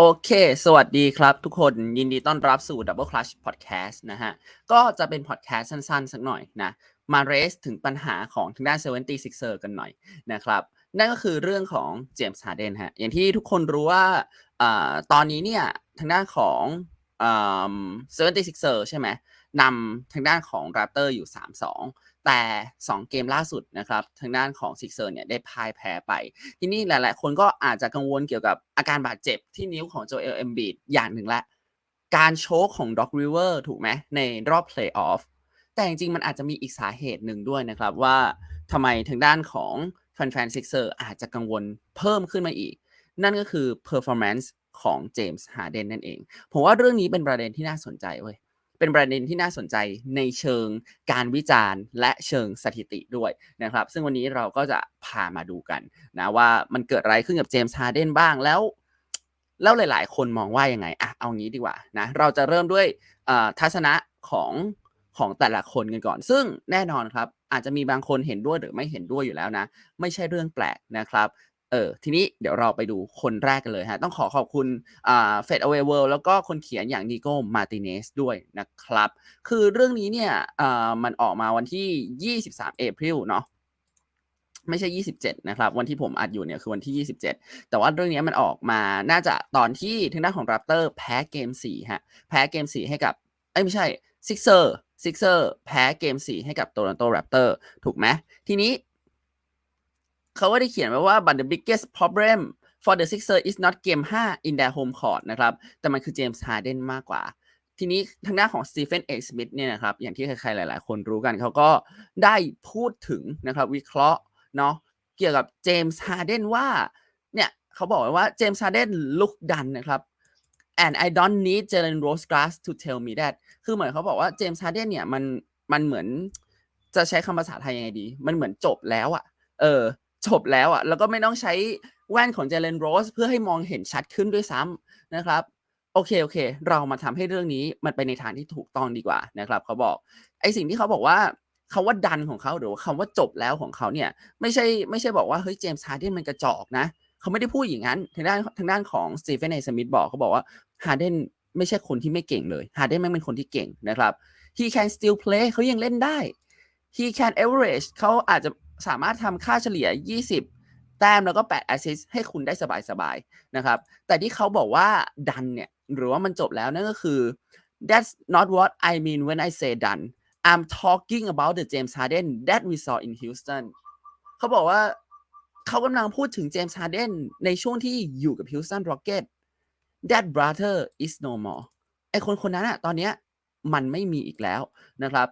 โอเค สวัสดีครับทุกคน ยินดีต้อนรับสู่ Double Clutch Podcast นะฮะ ก็จะเป็น podcast สั้นๆ สักหน่อยนะ มาเรสถึงปัญหาของทางด้าน 76er กันหน่อยนะครับ นั่นก็คือเรื่องของเจมส์ฮาเดนฮะ อย่างที่ทุกคนรู้ว่าอตอนนี้เนี่ย ทางด้านของอ่า 76er ใช่ไหม นำทางด้านของ Raptor อยู่ 3-2 แต่ 2 เกมล่าสุดนะครับ ทางด้านของ Sixer เนี่ยได้พ่ายแพ้ไป ทีนี้หลาย ๆ คนก็อาจจะกังวลเกี่ยวกับอาการบาดเจ็บที่นิ้วของโจเอลเอมบีดอย่างหนึ่งละการโชคของ Doc River ถูกไหมในรอบ Playoff แต่จริงๆ มันอาจจะมีอีกสาเหตุหนึ่งด้วยนะครับว่าทำไมทางด้านของแฟนๆ Sixer อาจจะกังวลเพิ่มขึ้นมาอีก นั่นก็คือ performance ของเจมส์ฮาร์เดนนั่นเอง ผมว่าเรื่องนี้เป็นประเด็นที่น่าสนใจเว้ย เป็นประเด็นที่น่าสนใจในเชิงการวิจารณ์ และเชิงสถิติด้วยนะครับ ซึ่งวันนี้เราก็จะพามาดูกันนะว่ามันเกิดอะไรขึ้นกับเจมส์ฮาร์เดนบ้างแล้ว แล้วหลาย ๆ คนมองว่ายังไงอะเอางี้ดีกว่านะเราจะเริ่มด้วยทัศนะของของแต่ละคนกันก่อน ซึ่งแน่นอนครับอาจจะมีบางคนเห็นด้วยหรือไม่เห็นด้วยอยู่แล้วนะ ไม่ใช่เรื่องแปลกนะครับ เออทีนี้เดี๋ยวเราไปดูคนแรกกันเลยฮะ ต้องขอขอบคุณอ่าเฟดเอาเวเวิลแล้วก็คนเขียนอย่างนิโก้มาติเนสด้วยนะครับ คือเรื่องนี้เนี่ยอ่ามันออกมาวันที่ 23เอพริลเนาะไม่ใช่ 27 นะครับ วันที่ผมอัดอยู่เนี่ยคือวันที่ 27 แต่ว่าเรื่องนี้มันออกมาน่าจะตอนที่ทางด้านของ Raptor แพ้เกม 4 ฮะ แพ้เกม 4 ให้กับ เอ้ยไม่ใช่ Sixer Sixer แพ้เกม 4 ให้กับ Toronto Raptor ถูกไหมทีนี้ เขาก็ได้เขียนไว้ว่า but the biggest problem for the Sixer is not game 5 in their home court นะครับ แต่มันคือเจมส์ฮาร์เดนมากกว่า ทีนี้ทางด้านของสตีเฟนเอ็กสมิธเนี่ยนะครับ อย่างที่ใครๆหลาย ๆ คนรู้กัน เขาก็ได้พูดถึงนะครับ วิเคราะห์เนาะเกี่ยวกับเจมส์ฮาร์เดนว่า เนี่ยเขาบอกไว้ว่าเจมส์ฮาร์เดน look done นะครับ and I don't need Jalen Rose Glass to tell me that คือเหมือนเขาบอกว่าเจมส์ฮาร์เดนเนี่ยมันมันเหมือนจะใช้คำภาษาไทยยังไงดี มันเหมือนจบแล้วอะเออ จบแล้วอะแล้วก็ไม่ต้องใช้แว่นของเจเลนโรสเพื่อให้มองเห็นชัดขึ้นด้วยซ้ำนะครับโอเคโอเค เรามาทำให้เรื่องนี้มันไปในทางที่ถูกต้องดีกว่านะครับเขาบอกไอสิ่งที่เขาบอกว่าคาว่าดันของเขาหรือว่าคำว่าจบแล้วของเขาเนี่ยไม่ใช่ไม่ใช่บอกว่าเฮ้ยเจมส์ฮาร์เดนมันกระจอกนะเขาไม่ได้พูดอย่างนั้นทางด้านทางด้านของสตีเฟนเอสมิธบอกเขาบอกว่าฮาร์เดนไม่ใช่คนที่ไม่เก่งเลยฮาร์เดนไม่เป็นคนที่เก่งนะครับ he can still play เขายังเล่นได้ he can average เขาอาจจะ สามารถทำค่าเฉลี่ย 20 แต้มแล้วก็8 assist ให้คุณได้สบายๆนะครับ แต่ที่เขาบอกว่าดันเนี่ยหรือว่ามันจบแล้วนั่นก็คือ that's not what I mean when I say done I'm talking about the James Harden that we saw in Houston เขาบอกว่าเขากำลังพูดถึงเจมส์ฮาร์เดนในช่วงที่อยู่กับ Houston Rocket that brother is no more ไอคนคนนั้นอะตอนเนี้ยมันไม่มีอีกแล้วนะครับ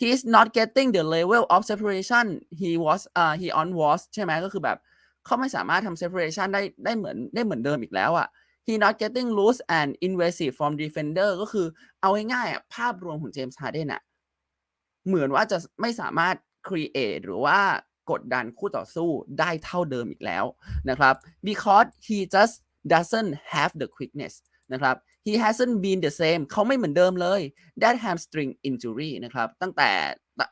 he is not getting the level of separation he was อ่า he on was ใช่ไหมก็คือแบบเขาไม่สามารถทำ separation ได้ได้เหมือนได้เหมือนเดิมอีกแล้วอะ he not getting loose and invasive from defender ก็คือเอาง่ายๆอะภาพรวมของเจมส์ฮาร์เดนอะเหมือนว่าจะไม่สามารถ create หรือว่ากดดันคู่ต่อสู้ได้เท่าเดิมอีกแล้วนะครับ because he just doesn't have the quickness นะครับ he hasn't been the same เขาไม่เหมือนเดิมเลย that hamstring injury นะครับ ตั้งแต่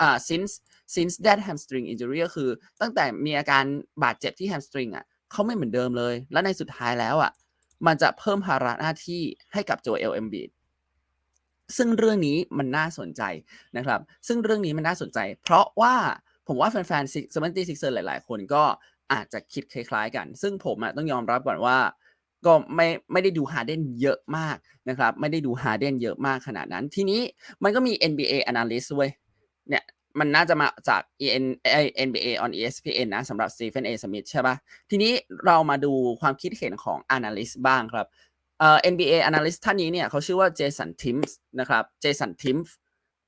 อ่า since since that hamstring injury ก็คือตั้งแต่มีอาการบาดเจ็บที่ hamstring อะเขาไม่เหมือนเดิมเลย และในสุดท้ายแล้วอะมันจะเพิ่มภาระหน้าที่ให้กับโจเอลเอมบีดซึ่งเรื่องนี้มันน่าสนใจนะครับ ซึ่งเรื่องนี้มันน่าสนใจ เพราะว่าผมว่าแฟนๆซัมเบตี้ซิกเซอร์หลาย ๆ คนก็อาจจะคิดคล้าย ๆ กัน ซึ่งผมอะต้องยอมรับก่อนว่า ก็ไม่ไม่ได้ดูฮาเดนเยอะมากนะครับ ไม่ได้ดูฮาเดนเยอะมากขนาดนั้น ทีนี้มันก็มี NBA analyst เว้ยเนี่ยมันน่าจะมาจาก EN NBA on ESPN นะสำหรับ Stephen A. Smith ใช่ปะทีนี้เรามาดูความคิดเห็นของ analyst บ้างครับเอ่อ NBA analyst ท่านนี้เนี่ยเขาชื่อว่าเจสันทิมส์นะครับเจสันทิมส์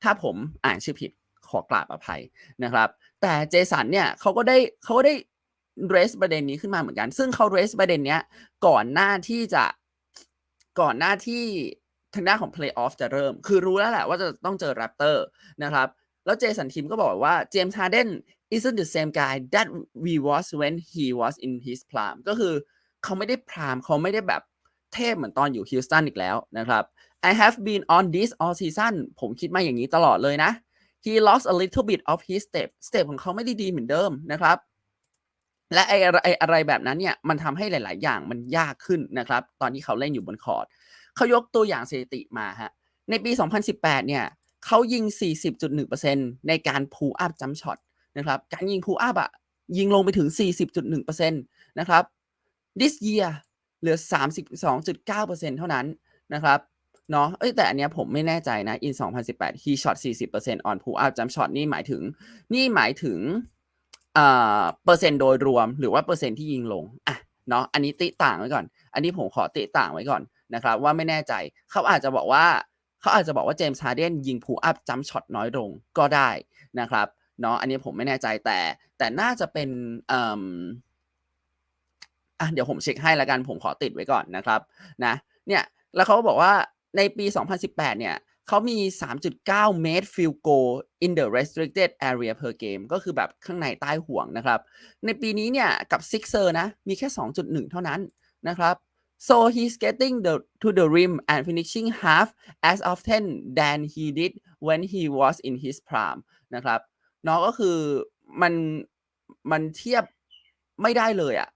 ถ้าผมอ่านชื่อผิดขอกราบอภัยนะครับ แต่เจสันเนี่ยเขาก็ได้เขาก็ได้ raise ประเด็นนี้ขึ้นมาเหมือนกัน ซึ่งเขา raise ประเด็นเนี้ย ก่อนหน้าที่จะก่อนหน้าที่ทางด้านของ playoff จะเริ่ม คือรู้แล้วแหละว่าจะต้องเจอ Raptor นะครับ แล้วเจสันทิมก็บอกว่าเจมส์ฮาร์เดน isn't the same guy that we was when he was in his prime ก็คือเขาไม่ได้พรามเขาไม่ได้แบบเทพเหมือนตอนอยู่ฮิลสตันอีกแล้วนะครับ I have been on this all season ผมคิดมาอย่างนี้ตลอดเลยนะ he lost a little bit of his step step ของเขาไม่ได้ดีเหมือนเดิมนะครับ และไอ้อะไรอะไรแบบนั้นเนี่ยมันทำให้หลาย ๆ อย่างมันยากขึ้นนะครับ ตอนที่เขาเล่นอยู่บนคอร์ตเขายกตัวอย่างสถิติมาฮะในปี 2018 เนี่ยเขายิง 40.1%ในการ pull up jump shot นะครับการยิง pull up อะยิงลงไปถึง 40.1%นะครับ this year เหลือ 32.9%เท่านั้นนะครับเนาะเอ้ยแต่อันเนี้ยผมไม่แน่ใจนะ in 2018 he shot 40% on pull up jump shot นี่หมายถึง นี่หมายถึง เอ่อเปอร์เซ็นต์โดยรวม หรือว่าเปอร์เซ็นต์ที่ยิงลงอะเนาะอันนี้ติต่างไว้ก่อน อันนี้ผมขอติต่างไว้ก่อนนะครับ ว่าไม่แน่ใจเขาอาจจะบอกว่าเขาอาจจะบอกว่าเจมส์ฮาร์เดนยิง pull up jump shot น้อยลงก็ได้นะครับเนาะอันนี้ผมไม่แน่ใจแต่แต่น่าจะเป็นเอ่ออะเดี๋ยวผมเช็คให้ละกันผมขอติดไว้ก่อนนะครับนะเนี่ยแล้วเขาก็บอกว่าในปี 2018 เนี่ย เขามี 3.9 เมตร field goal in the restricted area per game ก็คือแบบข้างในใต้ห่วงนะครับ ในปีนี้เนี่ยกับ Sixer นะ มีแค่ 2.1 เท่านั้นนะครับ so he's getting the to the rim and finishing half as often than he did when he was in his prime นะครับเนาะก็คือมันมันเทียบไม่ได้เลยอะ่ะ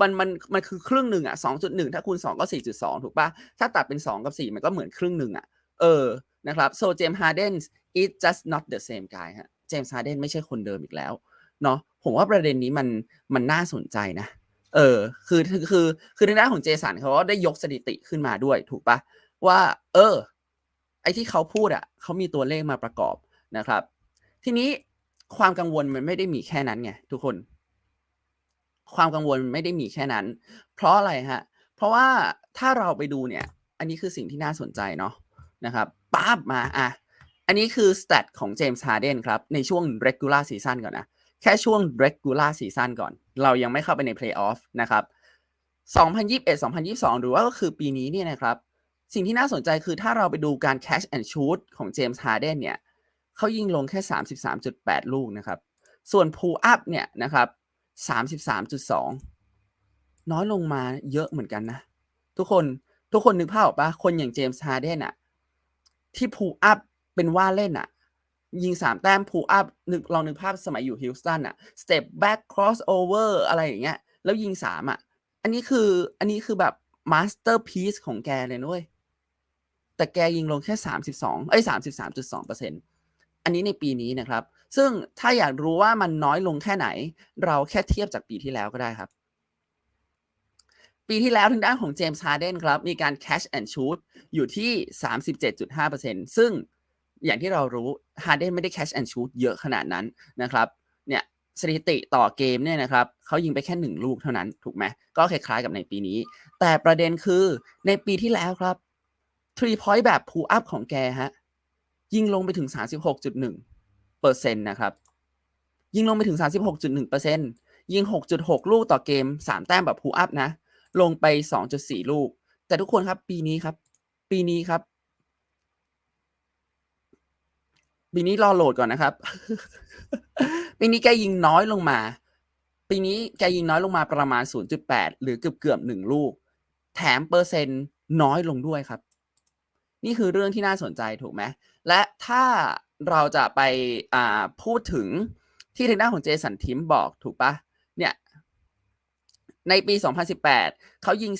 มันมันมันคือครึ่งหนึ่งอะ2.1ถ้าคูณ2ก็4.2ถูกปะถ้าตัดเป็น2กับ4มันก็เหมือนครึ่งหนึ่งอะ เออนะครับ so James Harden is just not the same guy ฮะ James Harden ไม่ใช่คนเดิมอีกแล้วเนาะผมว่าประเด็นนี้มันมันน่าสนใจนะ เออคือคือคือในด้านของเจสันเขาก็ได้ยกสถิติขึ้นมาด้วยถูกปะว่า เออ ไอที่เขาพูดอะเขามีตัวเลขมาประกอบนะครับ ทีนี้ความกังวลมันไม่ได้มีแค่นั้นไงทุกคน ความกังวลไม่ได้มีแค่นั้น เพราะอะไรฮะ เพราะว่าถ้าเราไปดูเนี่ย อันนี้คือสิ่งที่น่าสนใจเนาะ นะครับป๊าบมาอะอันนี้คือสเตตของเจมส์ฮาร์เดนครับ ในช่วง regular season ก่อนนะ แค่ช่วง regular season ก่อน เรายังไม่เข้าไปใน playoff นะครับ 2021-2022 หรือว่าก็คือปีนี้เนี่ยนะครับ สิ่งที่น่าสนใจคือถ้าเราไปดูการ catch and shoot ของเจมส์ฮาร์เดนเนี่ยเขายิงลงแค่ 33.8 ลูกนะครับ ส่วน pull up เนี่ยนะครับ 33.2 น้อยลงมาเยอะเหมือนกันนะ ทุกคนทุกคนนึกภาพออกปะคนอย่างเจมส์ฮาร์เดนอะ ที่ pull up เป็นว่าเล่นอะยิงสามแต้ม pull up นึกลองนึกภาพสมัยอยู่ฮิลสตันอะ step back cross over อะไรอย่างเงี้ย แล้วยิงสามอะอันนี้คืออันนี้คือแบบ masterpiece ของแกเลยนุ้ยแต่แกยิงลงแค่32เอ้ย33.2%อันนี้ในปีนี้นะครับ ซึ่งถ้าอยากรู้ว่ามันน้อยลงแค่ไหน เราแค่เทียบจากปีที่แล้วก็ได้ครับ ปีที่แล้วทางด้านของเจมส์ฮาร์เดนครับ มีการ catch and shoot อยู่ที่ 37.5%ซึ่งอย่างที่เรารู้ฮาร์เดนไม่ได้ catch and shoot เยอะขนาดนั้นนะครับเนี่ยสถิติต่อเกมเนี่ยนะครับเขายิงไปแค่หนึ่งลูกเท่านั้นถูกไหมก็คล้ายๆกับในปีนี้ แต่ประเด็นคือในปีที่แล้วครับ three point แบบ pull up ของแกฮะยิงลงไปถึง 36.1เปอร์เซ็นต์นะครับยิงลงไปถึง 36.1เปอร์เซ็นต์ยิง 6.6 ลูกต่อเกม 3 แต้มแบบ pull up นะ ลงไป 2.4 ลูก แต่ทุกคนครับปีนี้ครับ ปีนี้ครับ ปีนี้รอโหลดก่อนนะครับ ปีนี้แกยิงน้อยลงมา ปีนี้แกยิงน้อยลงมาประมาณ 0.8 หรือเกือบเกือบหนึ่งลูก แถมเปอร์เซ็นต์น้อยลงด้วยครับ นี่คือเรื่องที่น่าสนใจถูกไหมและถ้าเราจะไปพูดถึงที่ทางด้านของเจสันทิมบอกถูกปะเนี่ย ในปี 2018 เขายิง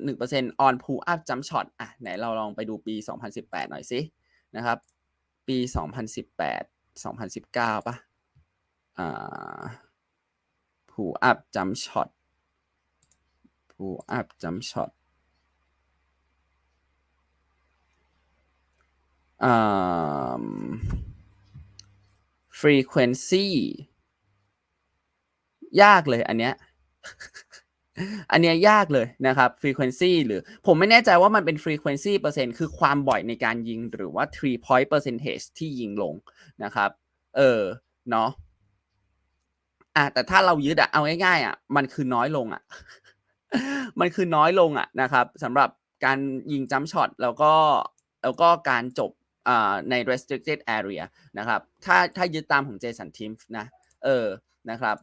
40.1% on pull up jump shot อะไหนเราลองไปดูปี 2018 หน่อยสินะครับ ปี 2018 2019ปะอ่า pull up jump shot pull up jump shot อ่า frequency ยากเลยอันเนี้ย อันเนี้ยยากเลยนะครับ frequency หรือผมไม่แน่ใจว่ามันเป็น frequency เปอร์เซ็นต์คือความบ่อยในการยิงหรือว่า three point percentage ที่ยิงลงนะครับ เออ เนาะอะแต่ถ้าเรายึดอะเอาง่ายๆอะมันคือน้อยลงอะมันคือน้อยลงอะนะครับสำหรับการยิงจัมช็อตแล้วก็แล้วก็การจบอ่าใน restricted area นะครับ ถ้าถ้ายึดตามของเจสันทิมนะ เออ นะครับ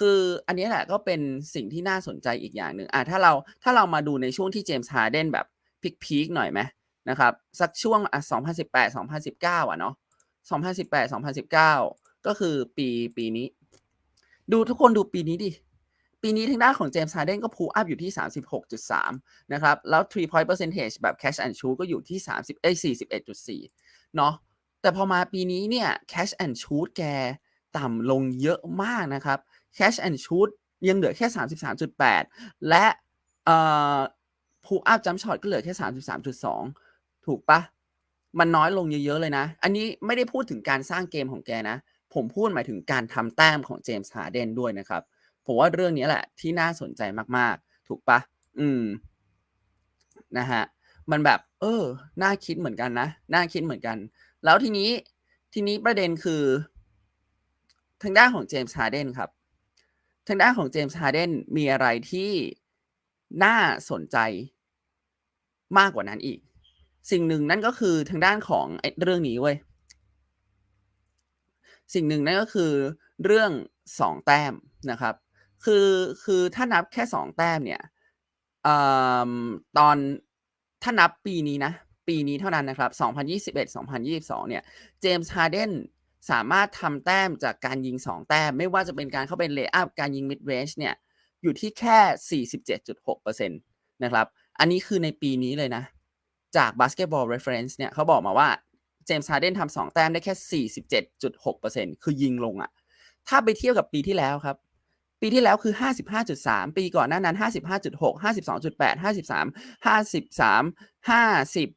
คืออันนี้แหละก็เป็นสิ่งที่น่าสนใจอีกอย่างหนึ่งอะถ้าเราถ้าเรามาดูในช่วงที่เจมส์ฮาร์เดนแบบพีคๆหน่อยไหมนะครับสักช่วงอะ2018 2019 อะเนาะ2018 2019 ก็คือปีปีนี้ ดูทุกคนดูปีนี้ดิ ปีนี้ทางด้านของเจมส์ฮาร์เดนก็พูอัพอยู่ที่ 36.3 นะครับ แล้ว three point percentage แบบ cash and shoot ก็อยู่ที่ 30เอ้ย41.4 เนาะแต่พอมาปีนี้เนี่ย cash and shoot แกต่ำลงเยอะมากนะครับ cash and shoot ยังเหลือแค่ 33.8 และเอ่อ pull up jump shot ก็เหลือแค่ 33.2 ถูกปะมันน้อยลงเยอะ ๆ เลยนะ อันนี้ไม่ได้พูดถึงการสร้างเกมของแกนะ ผมพูดหมายถึงการทำแต้มของเจมส์ฮาเดนด้วยนะครับ ผมว่าเรื่องนี้แหละที่น่าสนใจมากๆ ถูกปะอืม นะฮะ มันแบบ เออ น่าคิดเหมือนกันนะ น่าคิดเหมือนกัน แล้วทีนี้ ทีนี้ประเด็นคือ ทางด้านของเจมส์ฮาเดนครับ ทางด้านของเจมส์ฮาร์เดนมีอะไรที่น่าสนใจมากกว่านั้นอีก สิ่งหนึ่งนั่นก็คือทางด้านของเรื่องนี้เว้ย สิ่งหนึ่งนั่นก็คือเรื่องสองแต้มนะครับ คือคือถ้านับแค่สองแต้มเนี่ยเอ่อตอนถ้านับปีนี้นะ ปีนี้เท่านั้นนะครับ 2021-2022 เนี่ย เจมส์ฮาร์เดน สามารถทำแต้มจากการยิง 2 แต้ม ไม่ว่าจะเป็นการเข้าเป็นเลย์อัพการยิงมิดเรนจ์เนี่ยอยู่ที่แค่ 47.6%นะครับ อันนี้คือในปีนี้เลยนะ จาก Basketball Reference เนี่ยเขาบอกมาว่าเจมส์ฮาร์เดนทำสองแต้มได้แค่ 47.6%คือยิงลงอะ่ะ ถ้าไปเทียบกับปีที่แล้วครับ ปีที่แล้วคือ 55.3 ปีก่อนหน้านั้น 55.6 52.8 53 53 50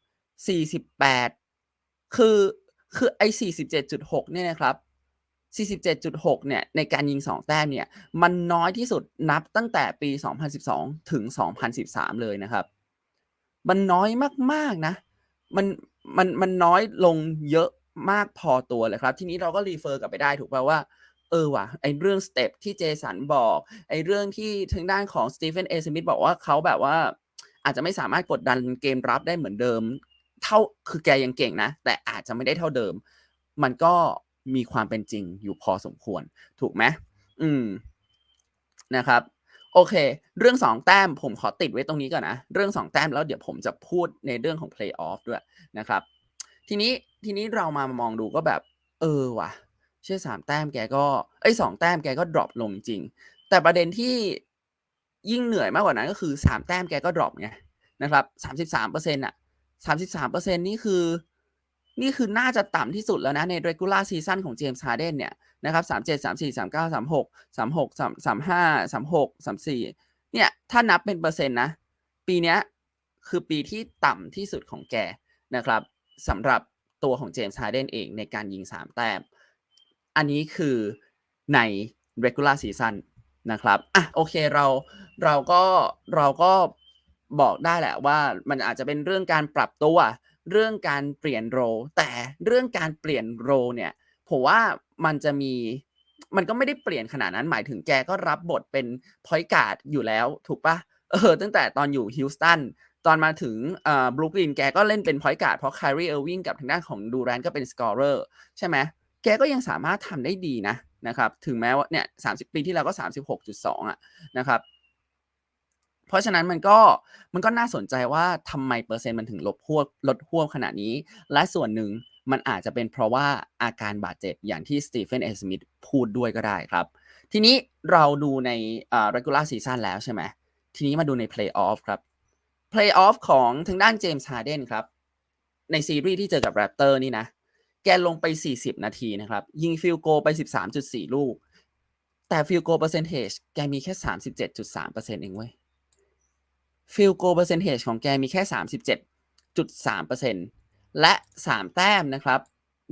48 คือ คือไอ้47.6เนี่ยนะครับ47.6 เนี่ย ในการยิง 2 แต้มเนี่ย มันน้อยที่สุดนับตั้งแต่ปี 2012 ถึง 2013 เลยนะครับ มันน้อยมาก ๆ นะ มัน มัน มันน้อยลงเยอะมากพอตัวเลยครับ ทีนี้เราก็รีเฟอร์กลับไปได้ถูกป่าว่า เออว่ะ ไอเรื่องสเต็ปที่เจสันบอก ไอเรื่องที่ทางด้านของสตีเฟน เอสมิธบอกว่าเขาแบบว่า อาจจะไม่สามารถกดดันเกมรับได้เหมือนเดิม เท่าคือแกยังเก่งนะ แต่อาจจะไม่ได้เท่าเดิม มันก็มีความเป็นจริงอยู่พอสมควร ถูกไหมอืมนะครับ โอเค เรื่อง 2 แต้มผมขอติดไว้ตรงนี้ก่อนนะ เรื่อง 2 แต้มแล้วเดี๋ยวผมจะพูดในเรื่องของ play off ด้วยนะครับ ทีนี้ทีนี้เรามามองดูก็แบบ เออว่ะเชื่อสามแต้มแกก็ไอ้สองแต้มแกก็ดรอปลงจริง แต่ประเด็นที่ยิ่งเหนื่อยมากกว่านั้นก็คือสามแต้มแกก็ดรอปไงนะครับสามสิบสามเปอร์เซ็นต์อะ สามสิบสามเปอร์เซ็นต์นี่คือ นี่คือน่าจะต่ำที่สุดแล้วนะ ใน regular season ของเจมส์ฮาร์เดนเนี่ยนะครับสามเจ็ดสามสี่สามเก้าสามหกสามหกสามสามห้าสามหกสามสี่เนี่ย ถ้านับเป็นเปอร์เซ็นต์นะ ปีเนี้ยคือปีที่ต่ำที่สุดของแกนะครับสำหรับตัวของเจมส์ฮาร์เดนเองในการยิง3แต้ม อันนี้คือใน regular season นะครับ อะ โอเค เรา เราก็ เราก็ บอกได้แหละว่ามันอาจจะเป็นเรื่องการปรับตัว เรื่องการเปลี่ยนโร แต่เรื่องการเปลี่ยนโรเนี่ยผมว่ามันจะมีมันก็ไม่ได้เปลี่ยนขนาดนั้นหมายถึงแกก็รับบทเป็นพอยการ์ดอยู่แล้วถูกปะเออตั้งแต่ตอนอยู่ฮิลสตันตอนมาถึงบรูคลินแกก็เล่นเป็นพอยการ์ดเพราะคลรีเออร์วิงกับทางด้านของดูแรนก็เป็นสกอร์เรอร์ใช่ไหมแกก็ยังสามารถทำได้ดีนะนะครับถึงแม้ว่าเนี่ยสาปีที่แล้วก็ 36.2อะนะครับ ราะฉะนั้นมันก็มันก็น่าสนใจว่าทำไมเปอร์เซ็นต์มันถึงลบพวกลดพวกขนาดนี้ และส่วนหนึ่งมันอาจจะเป็นเพราะว่าอาการบาดเจ็บอย่างที่สตีเฟนเอสมิธพูดด้วยก็ได้ครับ ทีนี้เราดูใน regular season แล้วใช่ไหมทีนี้มาดูใน playoff ครับ playoff ของทางด้านเจมส์ฮาร์เดนครับ ในซีรีส์ที่เจอกับแรปเตอร์นี่นะ แกลงไป 40 นาทีนะครับ ยิงฟิลโกไป 13.4 ลูก แต่ฟิลโกเปอร์เซนเทจแกมีแค่ 37.3%เองเว้ย ฟิลโกเปอร์เซนเทจของแกมีแค่ 37.3%และ 3 แต้มนะครับ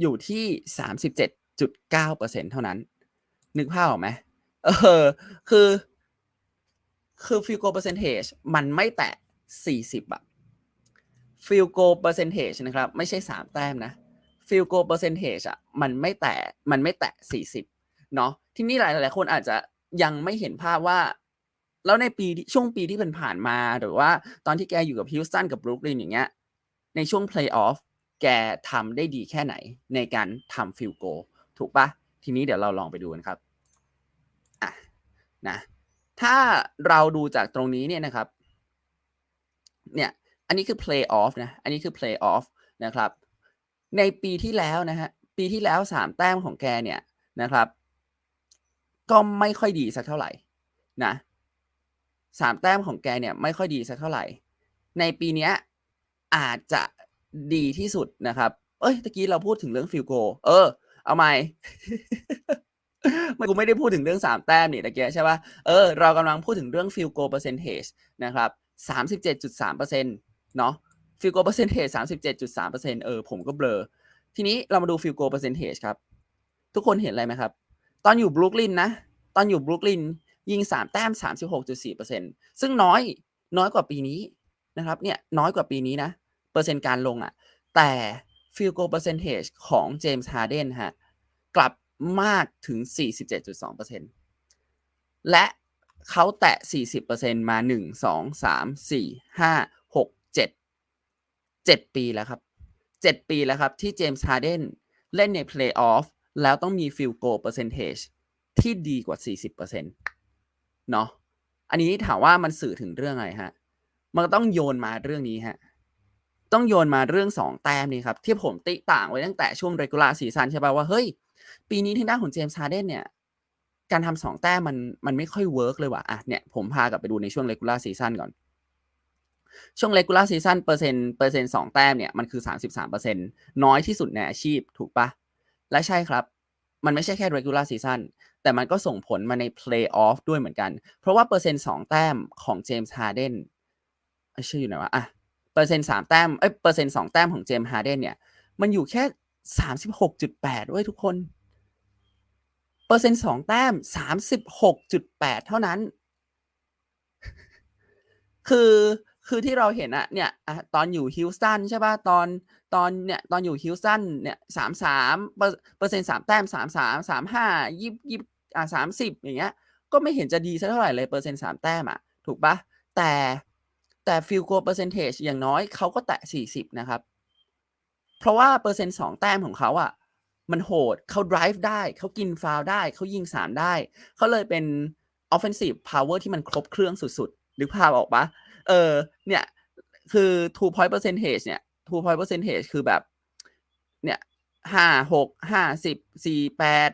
อยู่ที่ 37.9%เท่านั้น นึกภาพออกไหมเออ คือ คือฟิลโกเปอร์เซนเทจมันไม่แตะ 40อะฟิลโกเปอร์เซนเทจนะครับ ไม่ใช่ 3 แต้มนะฟิลโกเปอร์เซนเทจอะมันไม่แตะมันไม่แตะ 40 เนาะที่นี่หลายหลายคนอาจจะยังไม่เห็นภาพว่า แล้วในปีช่วงปีที่ผ่านมาหรือว่าตอนที่แกอยู่กับฮิลสตันกับบรูคลินอย่างเงี้ยในช่วงเพลย์ออฟแกทำได้ดีแค่ไหนในการทำฟิลโก ถูกปะทีนี้เดี๋ยวเราลองไปดูกันครับอะนะถ้าเราดูจากตรงนี้เนี่ยนะครับเนี่ยอันนี้คือ play off นะอันนี้คือ play off นะครับ ในปีที่แล้วนะฮะปีที่แล้วสามแต้มของแกเนี่ยนะครับ ก็ไม่ค่อยดีสักเท่าไหร่นะ สามแต้มของแกเนี่ยไม่ค่อยดีสักเท่าไหร่ ในปีนี้อาจจะดีที่สุดนะครับ เอ้ยตะกี้เราพูดถึงเรื่องฟิลโก เออ เอาใหม่มันกูไม่ได้พูดถึงเรื่องสามแต้มนี่ตะกี้ใช่ปะเออ เรากำลังพูดถึงเรื่องฟิลโกเปอร์เซนเทจนะครับสามสิบเจ็ดจุดสามเปอร์เซ็นต์เนาะฟิลโกเปอร์เซนเทจสามสิบเจ็ดจุดสามเปอร์เซ็นต์เออผมก็เบลอ ทีนี้เรามาดูฟิลโกเปอร์เซนเทจครับ ทุกคนเห็นอะไรไหมครับ ตอนอยู่บรุกลินนะ ตอนอยู่บรุกลิน ยิงสามแต้มสามสิบหกจุดสี่เปอร์เซ็นซึ่งน้อยน้อยกว่าปีนี้นะครับเนี่ยน้อยกว่าปีนี้นะ เปอร์เซ็นต์การลงอะ่ะ แต่ฟิลโกเปอร์เซนเทจของเจมส์ฮาร์เดนฮะกลับมากถึง 47.2%และเขาแตะ 40%มา 1 2 3 4 5 6 7 7 ปีแล้วครับ 7 ปีแล้วครับที่เจมส์ฮาร์เดนเล่นในเพลย์ออฟแล้วต้องมีฟิลโกเปอร์เซนเทจที่ดีกว่า 40% เนาะอันนี้ถามว่ามันสื่อถึงเรื่องอะไรฮะ มันต้องโยนมาเรื่องนี้ฮะ ต้องโยนมาเรื่องสองแต้มนี้ครับ ที่ผมติต่างไว้ตั้งแต่ช่วง regular season ใช่ป่ะว่า เฮ้ย ปีนี้ที่ด้านของเจมส์ฮาร์เดนเนี่ย การทำสองแต้มมันมันไม่ค่อยเวิร์กเลยว่ะอะเนี่ยผมพากลับไปดูในช่วง regular season ก่อน ช่วง regular season เปอร์เซ็นต์เปอร์เซ็นต์สองแต้มเนี่ยมันคือ 33%น้อยที่สุดในอาชีพถูกปะและใช่ครับ มันไม่ใช่แค่ regular season แต่มันก็ส่งผลมาใน playoff ด้วยเหมือนกัน เพราะว่าเปอร์เซ็นต์สองแต้มของเจมส์ฮาร์เดนชื่ออยู่ไหนวะอะเปอร์เซ็นต์สามแต้มเอ้ยเปอร์เซ็นต์สองแต้มของเจมส์ฮาร์เดนเนี่ย มันอยู่แค่สามสิบหกจุดแปดด้วยทุกคน เปอร์เซ็นต์สองแต้มสามสิบหกจุดแปดเท่านั้น คือคือที่เราเห็นอะเนี่ยอะตอนอยู่ฮิลสตันใช่ป่ะตอนตอนเนี่ยตอนอยู่ฮิลสตันเนี่ยสามสามเปอร์เซ็นต์สามแต้มสามสามสามห้ายี่ยี่ อ่าสามสิบอย่างเงี้ย ก็ไม่เห็นจะดีสักเท่าไหร่เลยเปอร์เซ็นต์สามแต้มอะ ถูกปะแต่แต่ฟิลโกเปอร์เซนเทจอย่างน้อยเขาก็แตะสี่สิบนะครับ เพราะว่าเปอร์เซ็นต์สองแต้มของเขาอะมันโหดเขา drive ได้เขากินฟาวได้เขายิงสามได้ เขาเลยเป็น offensive power ที่มันครบเครื่องสุดๆหรือภาพออกปะเออเนี่ยคือ two point percentage เนี่ย two point percentage คือแบบ เนี่ยห้าหกห้าสิบสี่แปด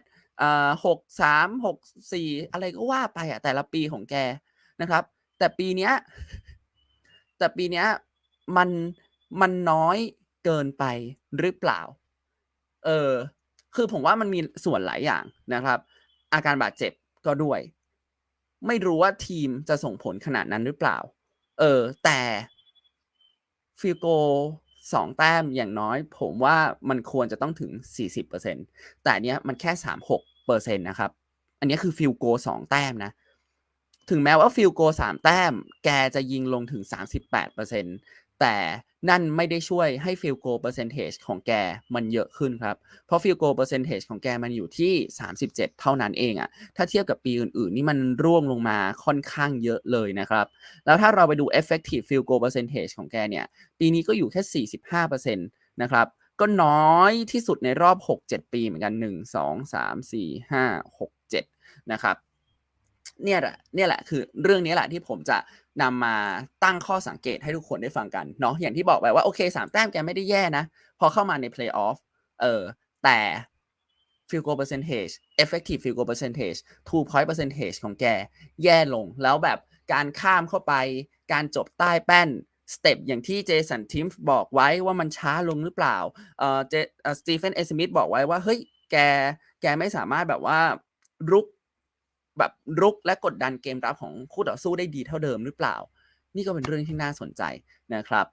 หกสามหกสี่อะไรก็ว่าไปอะแต่ละปีของแกนะครับ แต่ปีเนี้ย แต่ปีเนี้ยมันมันน้อยเกินไปหรือเปล่า เออ คือผมว่ามันมีส่วนหลายอย่างนะครับ อาการบาดเจ็บก็ด้วย ไม่รู้ว่าทีมจะส่งผลขนาดนั้นหรือเปล่า เออ แต่ฟิลโก สองแต้มอย่างน้อย ผมว่ามันควรจะต้องถึง 40%แต่เนี้ยมันแค่ 36%นะครับ อันนี้คือฟิลโกสองแต้มนะ ถึงแม้ว่าฟิลโกสามแต้ม แกจะยิงลงถึง 38%แต่ นั่นไม่ได้ช่วยให้ฟิลโกเปอร์เซนเทจของแกมันเยอะขึ้นครับ เพราะฟิลโกเปอร์เซนเทจของแกมันอยู่ที่ 37 เท่านั้นเองอะถ้าเทียบกับปีอื่นๆ นี่มันร่วงลงมาค่อนข้างเยอะเลยนะครับ แล้วถ้าเราไปดู effective field goal percentage ของแกเนี่ย ปีนี้ก็อยู่แค่ 45%นะครับก็น้อยที่สุดในรอบ 6-7 ปีเหมือนกัน 1 2 3 4 5 6 7 นะครับเนี่ยแหละเนี่ยแหละคือเรื่องนี้แหละที่ผมจะ นำมาตั้งข้อสังเกตให้ทุกคนได้ฟังกันเนาะอย่างที่บอกไปว่าโอเคสามแต้มแกไม่ได้แย่นะ พอเข้ามาใน Playoff เออแต่ field goal percentage effective field goal percentage two point percentage ของแกแย่ลง แล้วแบบการข้ามเข้าไป การจบใต้แป้นสเต็ปอย่างที่เจสันทิมบอกไว้ว่ามันช้าลงหรือเปล่าเอ่อเจสตีเฟนเอสมิธบอกไว้ว่า เฮ้ยแกแกไม่สามารถแบบว่ารุก แบบรุกและกดดันเกมรับของคู่ต่อสู้ได้ดีเท่าเดิมหรือเปล่า นี่ก็เป็นเรื่องที่น่าสนใจนะครับ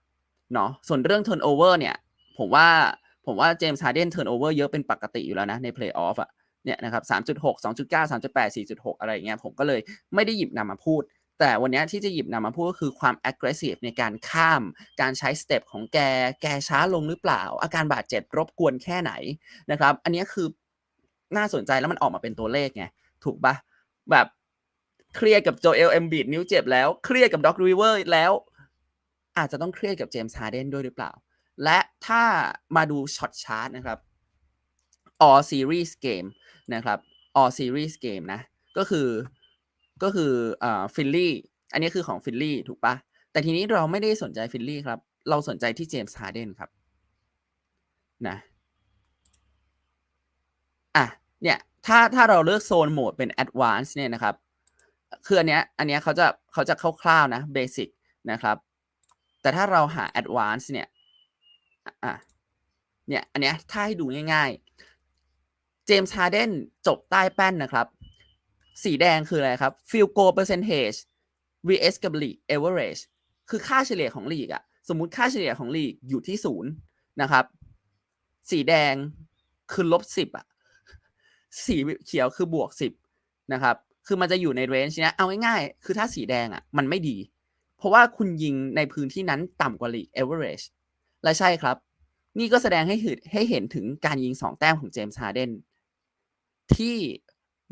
เนาะส่วนเรื่อง turnover เนี่ยผมว่าผมว่าเจมส์ฮาร์เดน turnover เยอะเป็นปกติอยู่แล้วนะใน playoff อะเนี่ยนะครับ3.6 2.9 3.8 4.6 อะไรอย่างเงี้ยผมก็เลยไม่ได้หยิบนำมาพูด แต่วันนี้ที่จะหยิบนำมาพูดก็คือความ aggressive ในการข้าม การใช้สเต็ปของแก แกช้าลงหรือเปล่า อาการบาดเจ็บรบกวนแค่ไหนนะครับ อันนี้คือน่าสนใจแล้วมันออกมาเป็นตัวเลขไง ถูกปะ แบบเครียดกับโจเอลเอมบิดนิ้วเจ็บแล้วเครียดกับด็อกริเวอร์แล้ว อาจจะต้องเครียดกับเจมส์ฮาร์เดนด้วยหรือเปล่า และถ้ามาดูช็อตชาร์ตนะครับ all series game นะครับ all series game นะ ก็คือก็คืออ่าฟิลลี่อันนี้คือของฟิลลี่ถูกปะแต่ทีนี้เราไม่ได้สนใจฟิลลี่ครับ เราสนใจที่เจมส์ฮาร์เดนครับนะอะเนี่ย ถ้าถ้าเราเลือกโซนโหมดเป็น advanced เนี่ยนะครับ คืออันเนี้ยอันเนี้ยเขาจะเขาจะคร่าวๆนะเบสิกนะครับ แต่ถ้าเราหา advance เนี่ยอะเนี่ยอันเนี้ยถ้าให้ดูง่ายๆ เจมส์ฮาร์เดนจบใต้แป้นนะครับ สีแดงคืออะไรครับ field goal percentage vs กับ league average คือค่าเฉลี่ยของลีกอะสมมุติค่าเฉลี่ยของลีกอยู่ที่ศูนย์นะครับ สีแดงคือลบสิบอะ สีเขียวคือบวกสิบนะครับ คือมันจะอยู่ในเรนจ์นี้เอาง่ายๆ คือถ้าสีแดงอะมันไม่ดี เพราะว่าคุณยิงในพื้นที่นั้นต่ำกว่าลีก average และใช่ครับ นี่ก็แสดงให้เห็นให้เห็นถึงการยิงสองแต้มของเจมส์ฮาร์เดนที่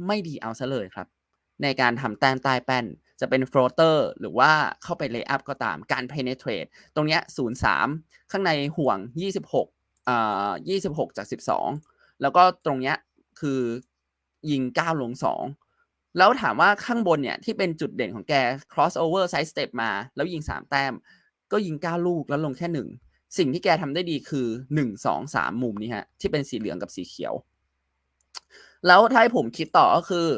ไม่ดีเอาซะเลยครับ ในการทำแต้มใต้แป้นจะเป็นโฟลเตอร์หรือว่าเข้าไปเลย์อัพก็ตามการ penetrate ตรงเนี้ย03 ข้างในห่วง 26อ่า26 จาก 12 แล้วก็ตรงเนี้ย คือยิง 9 ลง 2 แล้วถามว่าข้างบนเนี่ย ที่เป็นจุดเด่นของแก crossover side step มา แล้วยิง 3 แต้ม ก็ยิง 9 ลูกแล้วลงแค่ 1 สิ่งที่แกทำได้ดีคือ 1 2 3 มุมนี้ฮะ ที่เป็นสีเหลืองกับสีเขียว แล้วถ้าให้ผมคิดต่อก็คือ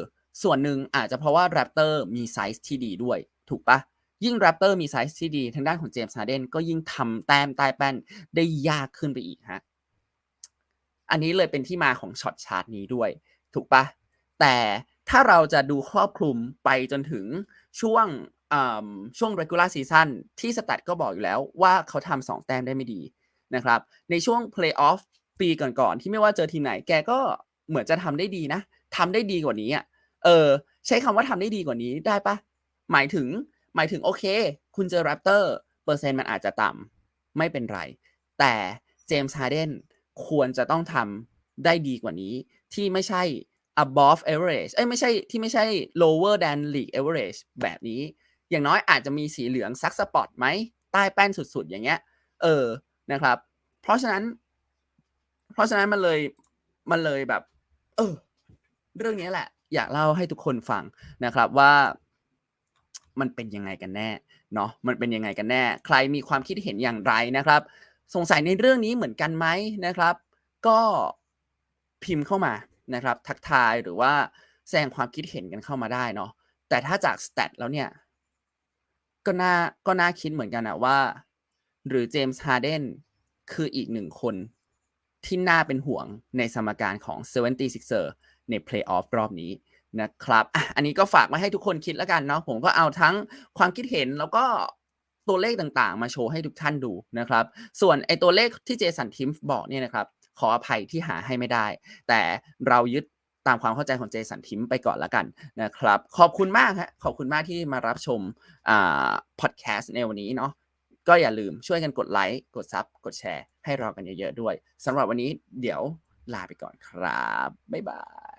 ส่วนหนึ่งอาจจะเพราะว่า Raptor มีไซส์ที่ดีด้วย ถูกปะยิ่ง Raptor มีไซส์ที่ดี ทางด้านของเจมส์ฮาร์เดนก็ยิ่งทำแต้มใต้แป้นได้ยากขึ้นไปอีกฮะ อันนี้เลยเป็นที่มาของช็อตชาร์ตนี้ด้วย ถูกปะแต่ถ้าเราจะดูครอบคลุมไปจนถึงช่วงช่วง regular season ที่สแตทก็บอกอยู่แล้วว่าเขาทำสองแต้มได้ไม่ดีนะครับ ในช่วง playoff ปีก่อนๆที่ไม่ว่าเจอทีมไหนแกก็เหมือนจะทำได้ดีนะทำได้ดีกว่านี้อะเออ ใช้คำว่าทำได้ดีกว่านี้ได้ปะหมายถึงหมายถึงโอเค คุณเจอ Raptor เปอร์เซ็นต์มันอาจจะต่ำไม่เป็นไร แต่เจมส์ฮาร์เดน ควรจะต้องทำได้ดีกว่านี้ ที่ไม่ใช่ above average เอ้ยไม่ใช่ที่ไม่ใช่ lower than league average แบบนี้ อย่างน้อยอาจจะมีสีเหลืองซักสปอตไหมใต้แป้นสุดๆ อย่างเงี้ย เออนะครับ เพราะฉะนั้น เพราะฉะนั้นมันเลยมันเลยแบบ เออ เรื่องนี้แหละ อยากเล่าให้ทุกคนฟังนะครับว่ามันเป็นยังไงกันแน่เนาะมันเป็นยังไงกันแน่ ใครมีความคิดเห็นอย่างไรนะครับ สงสัยในเรื่องนี้เหมือนกันไหมนะครับ ก็พิมพ์เข้ามานะครับ ทักทายหรือว่าแสดงความคิดเห็นกันเข้ามาได้เนาะแต่ถ้าจากสแตทแล้วเนี่ยก็น่าก็น่าคิดเหมือนกันนะว่า หรือเจมส์ฮาร์เดนคืออีกหนึ่งคนที่น่าเป็นห่วงในสมการของ 76er ในเพลย์ออฟรอบนี้นะครับ อันนี้ก็ฝากมาให้ทุกคนคิดแล้วกันเนาะ ผมก็เอาทั้งความคิดเห็นแล้วก็ ตัวเลขต่างๆ มาโชว์ให้ทุกท่านดูนะครับ ส่วนไอตัวเลขที่เจสันทิมบอกเนี่ยนะครับขออภัยที่หาให้ไม่ได้ แต่เรายึดตามความเข้าใจของเจสันทิมไปก่อนละกันนะครับ ขอบคุณมากฮะขอบคุณมากที่มารับชมอ่าพอดแคสต์ในวันนี้เนาะก็อย่าลืมช่วยกันกดไลค์กดซับกดแชร์ให้เรากันเยอะๆด้วยสำหรับวันนี้เดี๋ยวลาไปก่อนครับ บ๊ายบาย